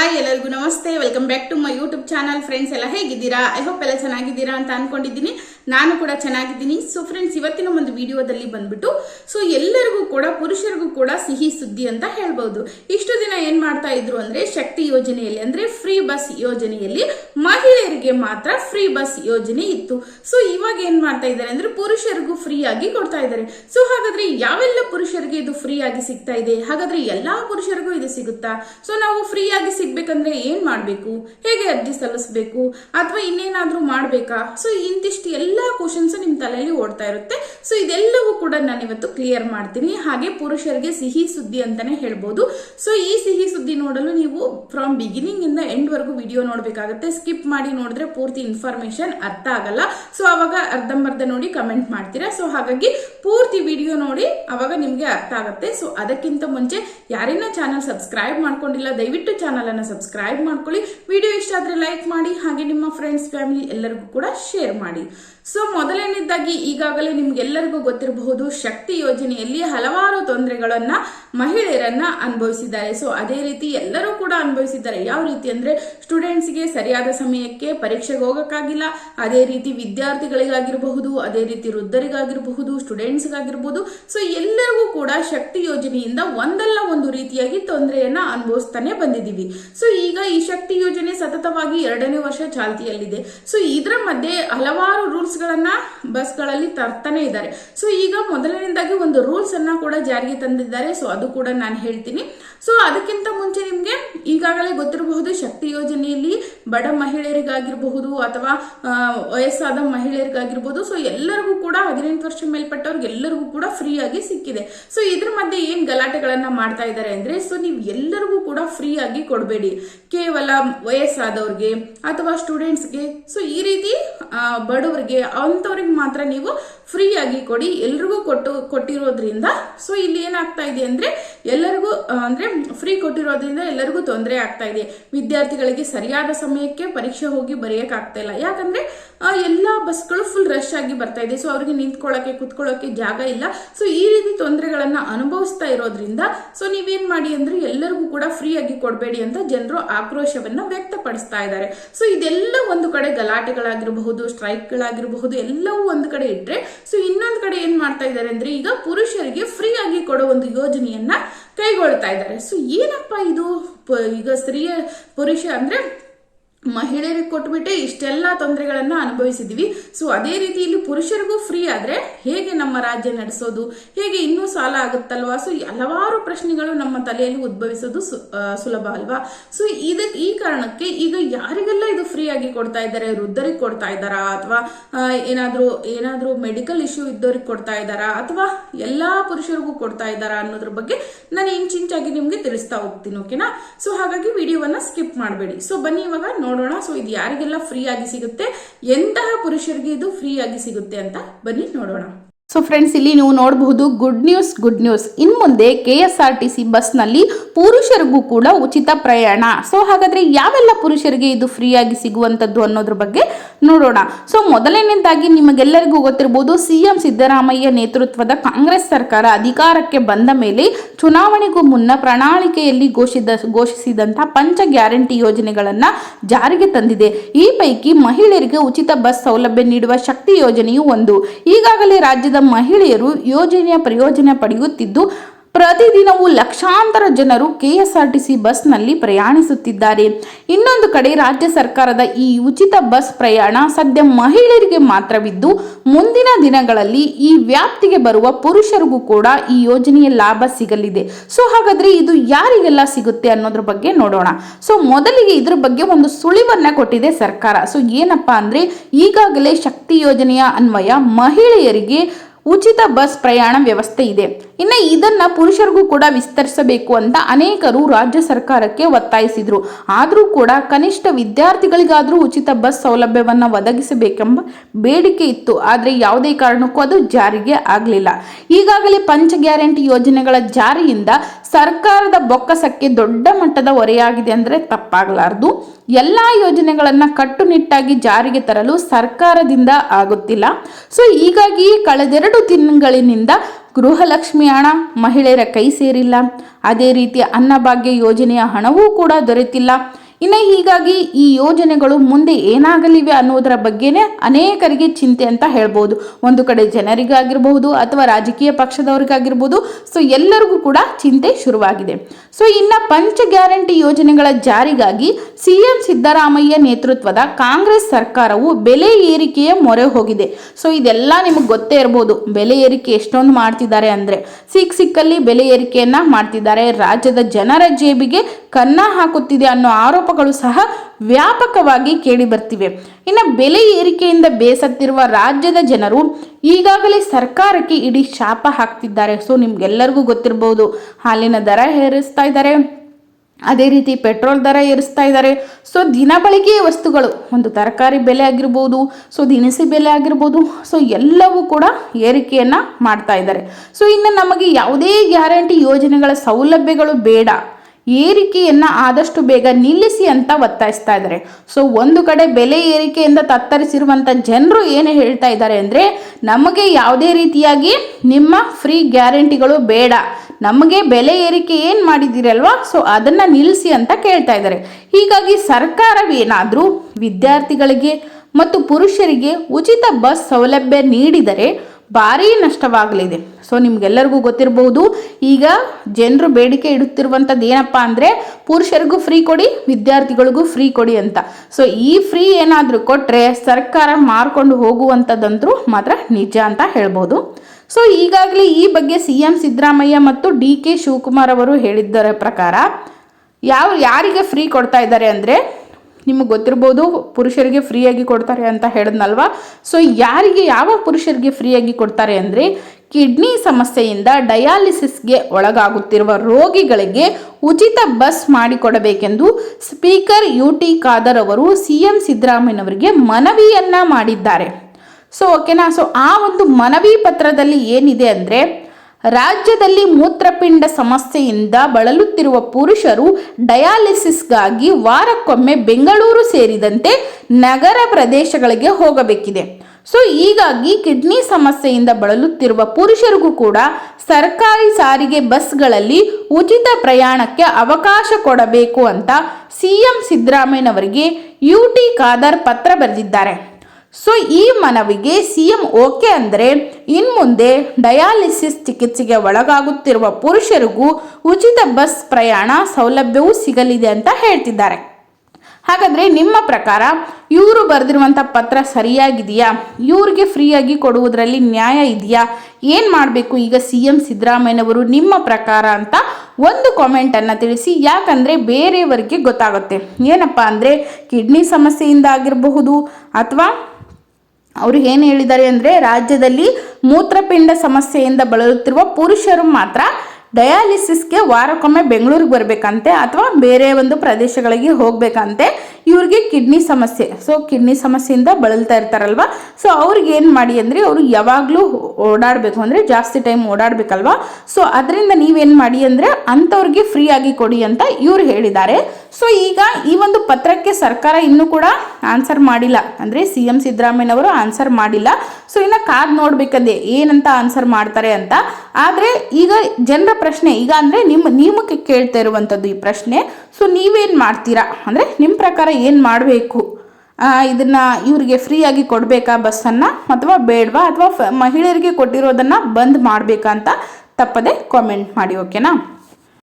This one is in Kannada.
ಹಾಯ್ ಎಲ್ಲರಿಗೂ ನಮಸ್ತೆ. Welcome back to my YouTube channel friends ಎಲ್ಲ ಹೇಗಿದ್ದೀರಾ? ಐ ಹೋಪ್ ಎಲ್ಲ ಚೆನ್ನಾಗಿದ್ದೀರಾ ಅಂತ ಅನ್ಕೊಂಡಿದ್ದೀನಿ. ನಾನು ಕೂಡ ಚೆನ್ನಾಗಿದ್ದೀನಿ. ಸೊ ಫ್ರೆಂಡ್ಸ್ ಇವತ್ತಿನ ಒಂದು ವಿಡಿಯೋದಲ್ಲಿ ಬಂದ್ಬಿಟ್ಟು ಸೊ ಎಲ್ಲರಿಗೂ ಕೂಡ, ಪುರುಷರಿಗೂ ಕೂಡ ಸಿಹಿ ಸುದ್ದಿ ಅಂತ ಹೇಳ್ಬಹುದು ಇಷ್ಟು ದಿನ ಏನ್ ಮಾಡ್ತಾ ಇದ್ರು ಅಂದ್ರೆ, ಶಕ್ತಿ ಯೋಜನೆಯಲ್ಲಿ, ಅಂದ್ರೆ ಫ್ರೀ ಬಸ್ ಯೋಜನೆಯಲ್ಲಿ ಮಹಿಳೆಯರಿಗೆ ಮಾತ್ರ ಫ್ರೀ ಬಸ್ ಯೋಜನೆ ಇತ್ತು. ಸೊ ಇವಾಗ ಏನ್ ಮಾಡ್ತಾ ಇದ್ದಾರೆ ಅಂದ್ರೆ, ಪುರುಷರಿಗೂ ಫ್ರೀ ಆಗಿ ಕೊಡ್ತಾ ಇದ್ದಾರೆ. ಸೊ ಹಾಗಾದ್ರೆ ಯಾವೆಲ್ಲ ಪುರುಷರಿಗೆ ಇದು ಫ್ರೀ ಆಗಿ ಸಿಗ್ತಾ ಇದೆ? ಹಾಗಾದ್ರೆ ಎಲ್ಲಾ ಪುರುಷರಿಗೂ ಇದು ಸಿಗುತ್ತಾ? ಸೊ ನಾವು ಫ್ರೀ ಆಗಿ ಸಿಗ್ಬೇಕಂದ್ರೆ ಏನ್ ಮಾಡ್ಬೇಕು? ಹೇಗೆ ಅರ್ಜಿ ಸಲ್ಲಿಸಬೇಕು? ಅಥವಾ ಇನ್ನೇನಾದ್ರೂ ಮಾಡ್ಬೇಕಾ? ಸೊ ಇಂತಿಷ್ಟು ಎಲ್ಲಾ ಕ್ವಶನ್ಸ್ ನಿಮ್ಮ ತಲೆಯಲ್ಲಿ ಓಡ್ತಾ ಇರುತ್ತೆ. ಸೊ ಇದೆಲ್ಲವೂ ಕೂಡ ನಾನು ಇವತ್ತು ಕ್ಲಿಯರ್ ಮಾಡ್ತೀನಿ. ಹಾಗೆ ಪುರುಷರಿಗೆ ಸಿಹಿ ಸುದ್ದಿ ಅಂತಾನೆ ಹೇಳ್ಬೋದು. ಸೊ ಈ ಸಿಹಿ ಸುದ್ದಿ ನೋಡಲು ನೀವು ಫ್ರಮ್ ಬಿಗಿನಿಂಗ್ ಇಂದ ಎಂಡ್ ವರೆಗೂ ವಿಡಿಯೋ ನೋಡಬೇಕಾಗುತ್ತೆ. ಸ್ಕಿಪ್ ಮಾಡಿ ನೋಡಿದ್ರೆ ಪೂರ್ತಿ ಇನ್ಫಾರ್ಮೇಶನ್ ಅರ್ಥ ಆಗಲ್ಲ. ಸೊ ಅವಾಗ ಅರ್ಧಂಬರ್ಧ ನೋಡಿ ಕಮೆಂಟ್ ಮಾಡ್ತೀರಾ? ಸೊ ಹಾಗಾಗಿ ಪೂರ್ತಿ ವಿಡಿಯೋ ನೋಡಿ ಅವಾಗ ನಿಮ್ಗೆ ಅರ್ಥ ಆಗುತ್ತೆ. ಸೊ ಅದಕ್ಕಿಂತ ಮುಂಚೆ ಯಾರಿನ ಚಾನಲ್ ಸಬ್ಸ್ಕ್ರೈಬ್ ಮಾಡ್ಕೊಂಡಿಲ್ಲ, ದಯವಿಟ್ಟು ಚಾನಲ್ ಅನ್ನ ಸಬ್ಸ್ಕ್ರೈಬ್ ಮಾಡ್ಕೊಳ್ಳಿ. ವಿಡಿಯೋ ಇಷ್ಟ ಆದ್ರೆ ಲೈಕ್ ಮಾಡಿ, ಹಾಗೆ ನಿಮ್ಮ ಫ್ರೆಂಡ್ಸ್ ಫ್ಯಾಮಿಲಿ ಎಲ್ಲರಿಗೂ ಕೂಡ ಶೇರ್ ಮಾಡಿ. ಸೊ ಮೊದಲನೇದಾಗಿ ಈಗಾಗಲೇ ನಿಮ್ಗೆಲ್ಲರಿಗೂ ಗೊತ್ತಿರಬಹುದು ಶಕ್ತಿ ಯೋಜನೆಯಲ್ಲಿ ಹಲವಾರು ತೊಂದರೆಗಳನ್ನ ಮಹಿಳೆಯರನ್ನ ಅನುಭವಿಸಿದ್ದಾರೆ. ಸೊ ಅದೇ ರೀತಿ ಎಲ್ಲರೂ ಕೂಡ ಅನುಭವಿಸಿದ್ದಾರೆ. ಯಾವ ರೀತಿ ಅಂದ್ರೆ ಸ್ಟೂಡೆಂಟ್ಸ್ಗೆ ಸರಿಯಾದ ಸಮಯಕ್ಕೆ ಪರೀಕ್ಷೆಗೆ ಹೋಗಕ್ಕಾಗಿಲ್ಲ. ಅದೇ ರೀತಿ ವಿದ್ಯಾರ್ಥಿಗಳಿಗಾಗಿರಬಹುದು, ಅದೇ ರೀತಿ ವೃದ್ಧರಿಗಾಗಿರಬಹುದು, ಸ್ಟೂಡೆಂಟ್ಸ್ಗಾಗಿರ್ಬಹುದು. ಸೊ ಎಲ್ಲರಿಗೂ ಕೂಡ ಶಕ್ತಿ ಯೋಜನೆಯಿಂದ ಒಂದಲ್ಲ ಒಂದು ರೀತಿಯಾಗಿ ತೊಂದರೆಯನ್ನ ಅನುಭವಿಸ್ತಾನೆ ಬಂದಿದ್ದೀವಿ. ಸೊ ಈಗ ಈ ಶಕ್ತಿ ಯೋಜನೆ ಸತತವಾಗಿ ಎರಡನೇ ವರ್ಷ ಚಾಲ್ತಿಯಲ್ಲಿದೆ. ಸೊ ಇದರ ಮಧ್ಯೆ ಹಲವಾರು ರೂಲ್ಸ್ ಬಸ್ಗಳಲ್ಲಿ ತರ್ತಾನೆ ಇದ್ದಾರೆ. ಸೊ ಈಗ ಮೊದಲನೇದಾಗಿ ಒಂದು ರೂಲ್ಸ್ ಅನ್ನ ಕೂಡ ಜಾರಿಗೆ ತಂದಿದ್ದಾರೆ. ಸೊ ಅದು ಕೂಡ ನಾನು ಹೇಳ್ತೀನಿ. ಸೊ ಅದಕ್ಕಿಂತ ಮುಂಚೆ ನಿಮ್ಗೆ ಈಗಾಗಲೇ ಗೊತ್ತಿರಬಹುದು, ಶಕ್ತಿ ಯೋಜನೆಯಲ್ಲಿ ಬಡ ಮಹಿಳೆಯರಿಗಾಗಿರಬಹುದು ಅಥವಾ ವಯಸ್ಸಾದ ಮಹಿಳೆಯರಿಗಾಗಿರ್ಬೋದು ಸೊ ಎಲ್ಲರಿಗೂ ಕೂಡ ಹದಿನೆಂಟು ವರ್ಷ ಮೇಲ್ಪಟ್ಟವ್ರಿಗೆ ಎಲ್ಲರಿಗೂ ಕೂಡ ಫ್ರೀ ಆಗಿ ಸಿಕ್ಕಿದೆ. ಸೊ ಇದ್ರ ಮಧ್ಯೆ ಏನ್ ಗಲಾಟೆಗಳನ್ನ ಮಾಡ್ತಾ ಇದ್ದಾರೆ ಅಂದ್ರೆ ಸೊ ನೀವು ಎಲ್ಲರಿಗೂ ಕೂಡ ಫ್ರೀ ಆಗಿ ಕೊಡಬೇಡಿ. ಕೇವಲ ವಯಸ್ಸಾದವ್ರಿಗೆ ಅಥವಾ ಸ್ಟೂಡೆಂಟ್ಸ್ಗೆ ಸೊ ಈ ರೀತಿ ಬಡವರಿಗೆ ಅಂಥವ್ರಿಗೆ ಮಾತ್ರ ನೀವು ಫ್ರೀ ಆಗಿ ಕೊಡಿ. ಎಲ್ರಿಗೂ ಕೊಟ್ಟು, ಕೊಟ್ಟಿರೋದ್ರಿಂದ. ಸೊ ಇಲ್ಲಿ ಏನಾಗ್ತಾ ಇದೆ ಅಂದ್ರೆ, ಎಲ್ಲರಿಗೂ ಅಂದ್ರೆ ಫ್ರೀ ಕೊಟ್ಟಿರೋದ್ರಿಂದ ಎಲ್ಲರಿಗೂ ತೊಂದರೆ ಆಗ್ತಾ ಇದೆ. ವಿದ್ಯಾರ್ಥಿಗಳಿಗೆ ಸರಿಯಾದ ಸಮಯಕ್ಕೆ ಪರೀಕ್ಷೆ ಹೋಗಿ ಬರೆಯಕ್ ಆಗ್ತಾ ಇಲ್ಲ. ಯಾಕಂದ್ರೆ ಎಲ್ಲಾ ಬಸ್ಗಳು ಫುಲ್ ರಶ್ ಆಗಿ ಬರ್ತಾ ಇದೆ. ಸೊ ಅವ್ರಿಗೆ ನಿಂತ್ಕೊಳ್ಳೋಕೆ ಕುತ್ಕೊಳ್ಳೋಕೆ ಜಾಗ ಇಲ್ಲ. ಸೊ ಈ ರೀತಿ ತೊಂದರೆಗಳನ್ನ ಅನುಭವಿಸ್ತಾ ಇರೋದ್ರಿಂದ ಸೊ ನೀವೇನ್ ಮಾಡಿ ಅಂದ್ರೆ ಎಲ್ಲರಿಗೂ ಕೂಡ ಫ್ರೀ ಆಗಿ ಕೊಡಬೇಡಿ ಅಂತ ಜನರು ಆಕ್ರೋಶವನ್ನ ವ್ಯಕ್ತಪಡಿಸ್ತಾ ಇದ್ದಾರೆ. ಸೊ ಇದೆಲ್ಲ ಒಂದು ಕಡೆ ಗಲಾಟೆಗಳಾಗಿರಬಹುದು ಸ್ಟ್ರೈಕ್ಗಳಾಗಿರಬಹುದು ಎಲ್ಲವೂ ಒಂದು ಕಡೆ ಇಟ್ಟರೆ ಸೊ ಇನ್ನೊಂದು ಕಡೆ ಏನ್ ಮಾಡ್ತಾ ಇದ್ದಾರೆ ಅಂದ್ರೆ, ಈಗ ಪುರುಷರಿಗೆ ಫ್ರೀ ಆಗಿ ಕೊಡೋ ಒಂದು ಯೋಜನೆಯನ್ನ ಕೈಗೊಳ್ತಾ ಇದ್ದಾರೆ. ಸೊ ಏನಪ್ಪಾ ಇದು? ಈಗ ಸ್ತ್ರೀಯ, ಪುರುಷ ಅಂದ್ರೆ ಮಹಿಳೆಯರಿಗೆ ಕೊಟ್ಬಿಟ್ಟೆ, ಇಷ್ಟೆಲ್ಲ ತೊಂದರೆಗಳನ್ನು ಅನುಭವಿಸಿದ್ದೀವಿ ಸೊ ಅದೇ ರೀತಿ ಇಲ್ಲಿ ಪುರುಷರಿಗೂ ಫ್ರೀ ಆದ್ರೆ ಹೇಗೆ ನಮ್ಮ ರಾಜ್ಯ ನಡೆಸೋದು, ಹೇಗೆ ಇನ್ನೂ ಸಾಲ ಆಗುತ್ತಲ್ವಾ? ಸೊ ಹಲವಾರು ಪ್ರಶ್ನೆಗಳು ನಮ್ಮ ತಲೆಯಲ್ಲಿ ಉದ್ಭವಿಸೋದು ಸುಲಭ ಅಲ್ವಾ? ಸೊ ಇದಕ್ಕೆ ಈ ಕಾರಣಕ್ಕೆ ಈಗ ಯಾರಿಗೆಲ್ಲ ಇದು ಫ್ರೀ ಆಗಿ ಕೊಡ್ತಾ ಇದ್ದಾರೆ, ವೃದ್ಧರಿಗೆ ಕೊಡ್ತಾ ಇದ್ದಾರಾ? ಅಥವಾ ಏನಾದರೂ ಏನಾದರೂ ಮೆಡಿಕಲ್ ಇಶ್ಯೂ ಇದ್ದವ್ರಿಗೆ ಕೊಡ್ತಾ ಇದ್ದಾರಾ? ಅಥವಾ ಎಲ್ಲಾ ಪುರುಷರಿಗೂ ಕೊಡ್ತಾ ಇದ್ದಾರಾ ಅನ್ನೋದ್ರ ಬಗ್ಗೆ ನಾನು ಇಂಚಿಂಚಾಗಿ ನಿಮಗೆ ತಿಳಿಸ್ತಾ ಹೋಗ್ತೀನಿ ಓಕೆನಾ ಸೊ ಹಾಗಾಗಿ ವಿಡಿಯೋವನ್ನ ಸ್ಕಿಪ್ ಮಾಡಬೇಡಿ. ಸೊ ಬನ್ನಿ ಇವಾಗ ನೋಡೋಣ. ಸೊ ಇದು ಯಾರಿಗೆಲ್ಲ ಫ್ರೀ ಆಗಿ ಸಿಗುತ್ತೆ? ಎಂತಹ ಪುರುಷರಿಗೆ ಇದು ಫ್ರೀ ಆಗಿ ಸಿಗುತ್ತೆ ಅಂತ ಬನ್ನಿ ನೋಡೋಣ. ಸೊ ಫ್ರೆಂಡ್ಸ್ ಇಲ್ಲಿ ನೀವು ನೋಡಬಹುದು ಗುಡ್ ನ್ಯೂಸ್ ಗುಡ್ ನ್ಯೂಸ್ ಇನ್ನು ಮುಂದೆ K S R T C ಬಸ್ನಲ್ಲಿ ಪುರುಷರಿಗೂ ಕೂಡ ಉಚಿತ ಪ್ರಯಾಣ. ಸೊ ಹಾಗಾದ್ರೆ ಯಾವೆಲ್ಲ ಪುರುಷರಿಗೆ ಇದು ಫ್ರೀಯಾಗಿ ಸಿಗುವಂಥದ್ದು ಅನ್ನೋದ್ರ ಬಗ್ಗೆ ನೋಡೋಣ. ಸೊ ಮೊದಲನೇದಾಗಿ ನಿಮಗೆಲ್ಲರಿಗೂ ಗೊತ್ತಿರಬಹುದು ಸಿ ಎಂ ಸಿದ್ದರಾಮಯ್ಯ ನೇತೃತ್ವದ ಕಾಂಗ್ರೆಸ್ ಸರ್ಕಾರ ಅಧಿಕಾರಕ್ಕೆ ಬಂದ ಮೇಲೆ ಚುನಾವಣೆಗೂ ಮುನ್ನ ಪ್ರಣಾಳಿಕೆಯಲ್ಲಿ ಘೋಷಿದ ಘೋಷಿಸಿದಂತಹ ಪಂಚ ಗ್ಯಾರಂಟಿ ಯೋಜನೆಗಳನ್ನ ಜಾರಿಗೆ ತಂದಿದೆ. ಈ ಪೈಕಿ ಮಹಿಳೆಯರಿಗೆ ಉಚಿತ ಬಸ್ ಸೌಲಭ್ಯ ನೀಡುವ ಶಕ್ತಿ ಯೋಜನೆಯು ಒಂದು. ಈಗಾಗಲೇ ರಾಜ್ಯದ ಮಹಿಳೆಯರು ಯೋಜನೆಯ ಪ್ರಯೋಜನ ಪಡೆಯುತ್ತಿದ್ದು, ಪ್ರತಿದಿನವೂ ಲಕ್ಷಾಂತರ ಜನರು ಕೆಎಸ್ಆರ್ಟಿಸಿ ಬಸ್ನಲ್ಲಿ ಪ್ರಯಾಣಿಸುತ್ತಿದ್ದಾರೆ. ಇನ್ನೊಂದು ಕಡೆ ರಾಜ್ಯ ಸರ್ಕಾರದ ಈ ಉಚಿತ ಬಸ್ ಪ್ರಯಾಣ ಸದ್ಯ ಮಹಿಳೆಯರಿಗೆ ಮಾತ್ರವಿದ್ದು, ಮುಂದಿನ ದಿನಗಳಲ್ಲಿ ಈ ವ್ಯಾಪ್ತಿಗೆ ಬರುವ ಪುರುಷರಿಗೂ ಕೂಡ ಈ ಯೋಜನೆಯ ಲಾಭ ಸಿಗಲಿದೆ. ಸೊ, ಹಾಗಾದ್ರೆ ಇದು ಯಾರಿಗೆಲ್ಲ ಸಿಗುತ್ತೆ ಅನ್ನೋದ್ರ ಬಗ್ಗೆ ನೋಡೋಣ. ಸೊ, ಮೊದಲಿಗೆ ಇದ್ರ ಬಗ್ಗೆ ಒಂದು ಸುಳಿವನ್ನ ಕೊಟ್ಟಿದೆ ಸರ್ಕಾರ. ಸೊ, ಏನಪ್ಪಾ ಅಂದ್ರೆ ಈಗಾಗಲೇ ಶಕ್ತಿ ಯೋಜನೆಯ ಅನ್ವಯ ಮಹಿಳೆಯರಿಗೆ ಉಚಿತ ಬಸ್ ಪ್ರಯಾಣ ವ್ಯವಸ್ಥೆ ಇದೆ. ಇನ್ನು ಇದನ್ನ ಪುರುಷರಿಗೂ ಕೂಡ ವಿಸ್ತರಿಸಬೇಕು ಅಂತ ಅನೇಕರು ರಾಜ್ಯ ಸರ್ಕಾರಕ್ಕೆ ಒತ್ತಾಯಿಸಿದರು. ಆದರೂ ಕೂಡ ಕನಿಷ್ಠ ವಿದ್ಯಾರ್ಥಿಗಳಿಗಾದರೂ ಉಚಿತ ಬಸ್ ಸೌಲಭ್ಯವನ್ನು ಒದಗಿಸಬೇಕೆಂಬ ಬೇಡಿಕೆ ಇತ್ತು. ಆದರೆ ಯಾವುದೇ ಕಾರಣಕ್ಕೂ ಅದು ಜಾರಿಗೆ ಆಗಲಿಲ್ಲ. ಈಗಾಗಲೇ ಪಂಚ ಗ್ಯಾರಂಟಿ ಯೋಜನೆಗಳ ಜಾರಿಯಿಂದ ಸರ್ಕಾರದ ಬೊಕ್ಕಸಕ್ಕೆ ದೊಡ್ಡ ಮಟ್ಟದ ಹೊರೆಯಾಗಿದೆ ಅಂದರೆ ತಪ್ಪಾಗಲಾರದು. ಎಲ್ಲ ಯೋಜನೆಗಳನ್ನು ಕಟ್ಟುನಿಟ್ಟಾಗಿ ಜಾರಿಗೆ ತರಲು ಸರ್ಕಾರದಿಂದ ಆಗುತ್ತಿಲ್ಲ. ಸೊ ಹೀಗಾಗಿ ಕಳೆದೆರಡು ತಿಂಗಳಿನಿಂದ ಗೃಹಲಕ್ಷ್ಮಿ ಹಣ ಮಹಿಳೆಯರ ಕೈ ಸೇರಿಲ್ಲ. ಅದೇ ರೀತಿ ಅನ್ನಭಾಗ್ಯ ಯೋಜನೆಯ ಹಣವೂ ಕೂಡ ದೊರೆತಿಲ್ಲ. ಇನ್ನು ಹೀಗಾಗಿ ಈ ಯೋಜನೆಗಳು ಮುಂದೆ ಏನಾಗಲಿವೆ ಅನ್ನೋದರ ಬಗ್ಗೆನೇ ಅನೇಕರಿಗೆ ಚಿಂತೆ ಅಂತ ಹೇಳ್ಬೋದು. ಒಂದು ಕಡೆ ಜನರಿಗಾಗಿರಬಹುದು ಅಥವಾ ರಾಜಕೀಯ ಪಕ್ಷದವರಿಗಾಗಿರ್ಬೋದು. ಸೊ ಎಲ್ಲರಿಗೂ ಕೂಡ ಚಿಂತೆ ಶುರುವಾಗಿದೆ. ಸೊ ಇನ್ನು ಪಂಚ ಗ್ಯಾರಂಟಿ ಯೋಜನೆಗಳ ಜಾರಿಗಾಗಿ ಸಿ ಎಂ ಸಿದ್ದರಾಮಯ್ಯ ನೇತೃತ್ವದ ಕಾಂಗ್ರೆಸ್ ಸರ್ಕಾರವು ಬೆಲೆ ಏರಿಕೆಯ ಮೊರೆ ಹೋಗಿದೆ. ಸೊ ಇದೆಲ್ಲ ನಿಮಗೆ ಗೊತ್ತೇ ಇರಬಹುದು ಬೆಲೆ ಏರಿಕೆ ಎಷ್ಟೊಂದು ಮಾಡ್ತಿದ್ದಾರೆ ಅಂದರೆ ಸಿಕ್ ಸಿಕ್ಕಲ್ಲಿ ಬೆಲೆ ಏರಿಕೆಯನ್ನ ಮಾಡ್ತಿದ್ದಾರೆ. ರಾಜ್ಯದ ಜನರ ಜೇಬಿಗೆ ಕನ್ನ ಹಾಕುತ್ತಿದೆ ಅನ್ನೋ ಆರೋಪಗಳು ಸಹ ವ್ಯಾಪಕವಾಗಿ ಕೇಳಿ ಬರ್ತಿವೆ. ಇನ್ನು ಬೆಲೆ ಏರಿಕೆಯಿಂದ ಬೇಸತ್ತಿರುವ ರಾಜ್ಯದ ಜನರು ಈಗಾಗಲೇ ಸರ್ಕಾರಕ್ಕೆ ಇಡೀ ಶಾಪ ಹಾಕ್ತಿದ್ದಾರೆ. ಸೊ, ನಿಮ್ಗೆಲ್ಲರಿಗೂ ಗೊತ್ತಿರಬಹುದು ಹಾಲಿನ ದರ ಏರಿಸ್ತಾ ಇದ್ದಾರೆ. ಅದೇ ರೀತಿ ಪೆಟ್ರೋಲ್ ದರ ಏರಿಸ್ತಾ ಇದ್ದಾರೆ. ಸೊ ದಿನಬಳಕೆಯ ವಸ್ತುಗಳು, ಒಂದು ತರಕಾರಿ ಬೆಲೆ ಆಗಿರ್ಬೋದು, ಸೊ, ದಿನಸಿ ಬೆಲೆ ಆಗಿರ್ಬೋದು, ಸೊ, ಎಲ್ಲವೂ ಕೂಡ ಏರಿಕೆಯನ್ನು ಮಾಡ್ತಾ ಇದ್ದಾರೆ. ಸೊ, ಇನ್ನು ನಮಗೆ ಯಾವುದೇ ಗ್ಯಾರಂಟಿ ಯೋಜನೆಗಳ ಸೌಲಭ್ಯಗಳು ಬೇಡ. ಏರಿಕೆಯನ್ನು ಆದಷ್ಟು ಬೇಗ ನಿಲ್ಲಿಸಿ ಅಂತ ಒತ್ತಾಯಿಸ್ತಾ ಇದ್ದಾರೆ. ಸೊ ಒಂದು ಕಡೆ ಬೆಲೆ ಏರಿಕೆಯಿಂದ ತತ್ತರಿಸಿರುವಂಥ ಜನರು ಏನು ಹೇಳ್ತಾ ಇದ್ದಾರೆ ಅಂದರೆ, ನಮಗೆ ಯಾವುದೇ ರೀತಿಯಾಗಿ ನಿಮ್ಮ ಫ್ರೀ ಗ್ಯಾರಂಟಿಗಳು ಬೇಡ. ನಮಗೆ ಬೆಲೆ ಏರಿಕೆ ಏನು ಮಾಡಿದ್ದೀರಲ್ವಾ ಸೊ ಅದನ್ನು ನಿಲ್ಲಿಸಿ ಅಂತ ಕೇಳ್ತಾ ಇದ್ದಾರೆ. ಹೀಗಾಗಿ ಸರ್ಕಾರವೇನಾದರೂ ವಿದ್ಯಾರ್ಥಿಗಳಿಗೆ ಮತ್ತು ಪುರುಷರಿಗೆ ಉಚಿತ ಬಸ್ ಸೌಲಭ್ಯ ನೀಡಿದರೆ ಭಾರೀ ನಷ್ಟವಾಗಲಿದೆ. ಸೊ ನಿಮ್ಗೆಲ್ಲರಿಗೂ ಗೊತ್ತಿರಬಹುದು ಈಗ ಜನರು ಬೇಡಿಕೆ ಇಡುತ್ತಿರುವಂಥದ್ದು ಏನಪ್ಪ ಅಂದರೆ ಪುರುಷರಿಗೂ ಫ್ರೀ ಕೊಡಿ, ವಿದ್ಯಾರ್ಥಿಗಳಿಗೂ ಫ್ರೀ ಕೊಡಿ ಅಂತ. ಸೊ ಈ ಫ್ರೀ ಏನಾದರೂ ಕೊಟ್ಟರೆ ಸರ್ಕಾರ ಮಾರ್ಕೊಂಡು ಹೋಗುವಂಥದ್ದಂತರೂ ಮಾತ್ರ ನಿಜ ಅಂತ ಹೇಳ್ಬೋದು. ಸೊ ಈಗಾಗಲೇ ಈ ಬಗ್ಗೆ ಸಿ ಎಂ ಸಿದ್ದರಾಮಯ್ಯ ಮತ್ತು ಡಿ ಕೆ ಶಿವಕುಮಾರ್ ಅವರು ಹೇಳಿದ್ದರ ಪ್ರಕಾರ ಯಾವ, ಯಾರಿಗೆ ಫ್ರೀ ಕೊಡ್ತಾ ಇದ್ದಾರೆ ಅಂದರೆ ನಿಮಗೆ ಗೊತ್ತಿರ್ಬೋದು ಪುರುಷರಿಗೆ ಫ್ರೀಯಾಗಿ ಕೊಡ್ತಾರೆ ಅಂತ ಹೇಳಿದ್ನಲ್ವ? ಸೊ ಯಾರಿಗೆ ಯಾವ ಪುರುಷರಿಗೆ ಫ್ರೀಯಾಗಿ ಕೊಡ್ತಾರೆ ಅಂದರೆ ಕಿಡ್ನಿ ಸಮಸ್ಯೆಯಿಂದ ಡಯಾಲಿಸಿಸ್ಗೆ ಒಳಗಾಗುತ್ತಿರುವ ರೋಗಿಗಳಿಗೆ ಉಚಿತ ಬಸ್ ಮಾಡಿಕೊಡಬೇಕೆಂದು ಸ್ಪೀಕರ್ ಯು ಟಿ ಖಾದರ್ ಅವರು ಸಿ ಎಂ ಸಿದ್ದರಾಮಯ್ಯನವರಿಗೆ ಮನವಿಯನ್ನ ಮಾಡಿದ್ದಾರೆ. ಸೊ ಓಕೆನಾ ಸೊ ಆ ಒಂದು ಮನವಿ ಪತ್ರದಲ್ಲಿ ಏನಿದೆ ಅಂದರೆ ರಾಜ್ಯದಲ್ಲಿ ಮೂತ್ರಪಿಂಡ ಸಮಸ್ಯೆಯಿಂದ ಬಳಲುತ್ತಿರುವ ಪುರುಷರು ಡಯಾಲಿಸಿಸ್ಗಾಗಿ ವಾರಕ್ಕೊಮ್ಮೆ ಬೆಂಗಳೂರು ಸೇರಿದಂತೆ ನಗರ ಪ್ರದೇಶಗಳಿಗೆ ಹೋಗಬೇಕಿದೆ. ಸೊ, ಹೀಗಾಗಿ ಕಿಡ್ನಿ ಸಮಸ್ಯೆಯಿಂದ ಬಳಲುತ್ತಿರುವ ಪುರುಷರಿಗೂ ಕೂಡ ಸರ್ಕಾರಿ ಸಾರಿಗೆ ಬಸ್ಗಳಲ್ಲಿ ಉಚಿತ ಪ್ರಯಾಣಕ್ಕೆ ಅವಕಾಶ ಕೊಡಬೇಕು ಅಂತ ಸಿ ಎಂ ಸಿದ್ದರಾಮಯ್ಯನವರಿಗೆ ಯು ಟಿ ಖಾದರ್ ಪತ್ರ ಬರೆದಿದ್ದಾರೆ. ಸೊ ಈ ಮನವಿಗೆ ಸಿ ಎಂ ಓಕೆ ಅಂದರೆ ಇನ್ಮುಂದೆ ಡಯಾಲಿಸಿಸ್ ಚಿಕಿತ್ಸೆಗೆ ಒಳಗಾಗುತ್ತಿರುವ ಪುರುಷರಿಗೂ ಉಚಿತ ಬಸ್ ಪ್ರಯಾಣ ಸೌಲಭ್ಯವೂ ಸಿಗಲಿದೆ ಅಂತ ಹೇಳ್ತಿದ್ದಾರೆ. ಹಾಗಾದರೆ ನಿಮ್ಮ ಪ್ರಕಾರ ಇವರು ಬರೆದಿರುವಂಥ ಪತ್ರ ಸರಿಯಾಗಿದೆಯಾ? ಇವ್ರಿಗೆ ಫ್ರೀಯಾಗಿ ಕೊಡುವುದರಲ್ಲಿ ನ್ಯಾಯ ಇದೆಯಾ? ಏನು ಮಾಡಬೇಕು ಈಗ ಸಿ ಎಂ ಸಿದ್ದರಾಮಯ್ಯನವರು ನಿಮ್ಮ ಪ್ರಕಾರ ಅಂತ ಒಂದು ಕಾಮೆಂಟನ್ನು ತಿಳಿಸಿ, ಯಾಕಂದರೆ ಬೇರೆಯವರಿಗೆ ಗೊತ್ತಾಗುತ್ತೆ. ಏನಪ್ಪ ಅಂದರೆ ಕಿಡ್ನಿ ಸಮಸ್ಯೆಯಿಂದ ಆಗಿರಬಹುದು ಅಥವಾ ಅವರು ಏನು ಹೇಳಿದ್ದಾರೆ ಅಂದರೆ ರಾಜ್ಯದಲ್ಲಿ ಮೂತ್ರಪಿಂಡ ಸಮಸ್ಯೆಯಿಂದ ಬಳಲುತ್ತಿರುವ ಪುರುಷರು ಮಾತ್ರ ಡಯಾಲಿಸಿಸ್ಗೆ ವಾರಕ್ಕೊಮ್ಮೆ ಬೆಂಗಳೂರಿಗೆ ಬರಬೇಕಂತೆ ಅಥವಾ ಬೇರೆ ಒಂದು ಪ್ರದೇಶಗಳಿಗೆ ಹೋಗಬೇಕಂತೆ ಇವ್ರಿಗೆ ಕಿಡ್ನಿ ಸಮಸ್ಯೆ. ಸೊ ಕಿಡ್ನಿ ಸಮಸ್ಯೆಯಿಂದ ಬಳಲ್ತಾ ಇರ್ತಾರಲ್ವ? ಸೊ ಅವ್ರಿಗೆ ಏನು ಮಾಡಿ ಅಂದರೆ ಅವರು ಯಾವಾಗಲೂ ಓಡಾಡಬೇಕು. ಅಂದರೆ ಜಾಸ್ತಿ ಟೈಮ್ ಓಡಾಡಬೇಕಲ್ವ? ಸೊ ಅದರಿಂದ ನೀವೇನು ಮಾಡಿ ಅಂದರೆ ಅಂಥವ್ರಿಗೆ ಫ್ರೀ ಆಗಿ ಕೊಡಿ ಅಂತ ಇವ್ರು ಹೇಳಿದ್ದಾರೆ. ಸೊ ಈಗ ಈ ಒಂದು ಪತ್ರಕ್ಕೆ ಸರ್ಕಾರ ಇನ್ನೂ ಕೂಡ ಆನ್ಸರ್ ಮಾಡಿಲ್ಲ. ಅಂದರೆ ಸಿ ಎಂ ಸಿದ್ದರಾಮಯ್ಯನವರು ಆನ್ಸರ್ ಮಾಡಿಲ್ಲ. ಸೊ ಇನ್ನು ಕಾದು ನೋಡಬೇಕಂದೆ ಏನಂತ ಆನ್ಸರ್ ಮಾಡ್ತಾರೆ ಅಂತ. ಆದರೆ ಈಗ ಜನರ ಪ್ರಶ್ನೆ, ಈಗ ಅಂದರೆ ನಿಮ್ಮ ನಿಯಮಕ್ಕೆ ಕೇಳ್ತಾ ಇರುವಂಥದ್ದು ಈ ಪ್ರಶ್ನೆ ಸೊ ನೀವೇನು ಮಾಡ್ತೀರಾ? ಅಂದರೆ ನಿಮ್ಮ ಪ್ರಕಾರ ಏನು ಮಾಡಬೇಕು? ಇದನ್ನು ಇವರಿಗೆ ಫ್ರೀಯಾಗಿ ಕೊಡಬೇಕಾ ಬಸ್ಸನ್ನು ಅಥವಾ ಬೇಡವಾ? ಅಥವಾ ಮಹಿಳೆಯರಿಗೆ ಕೊಟ್ಟಿರೋದನ್ನು ಬಂದ್ ಮಾಡಬೇಕಾ ಅಂತ ತಪ್ಪದೆ ಕಾಮೆಂಟ್ ಮಾಡಿ ಓಕೆನಾ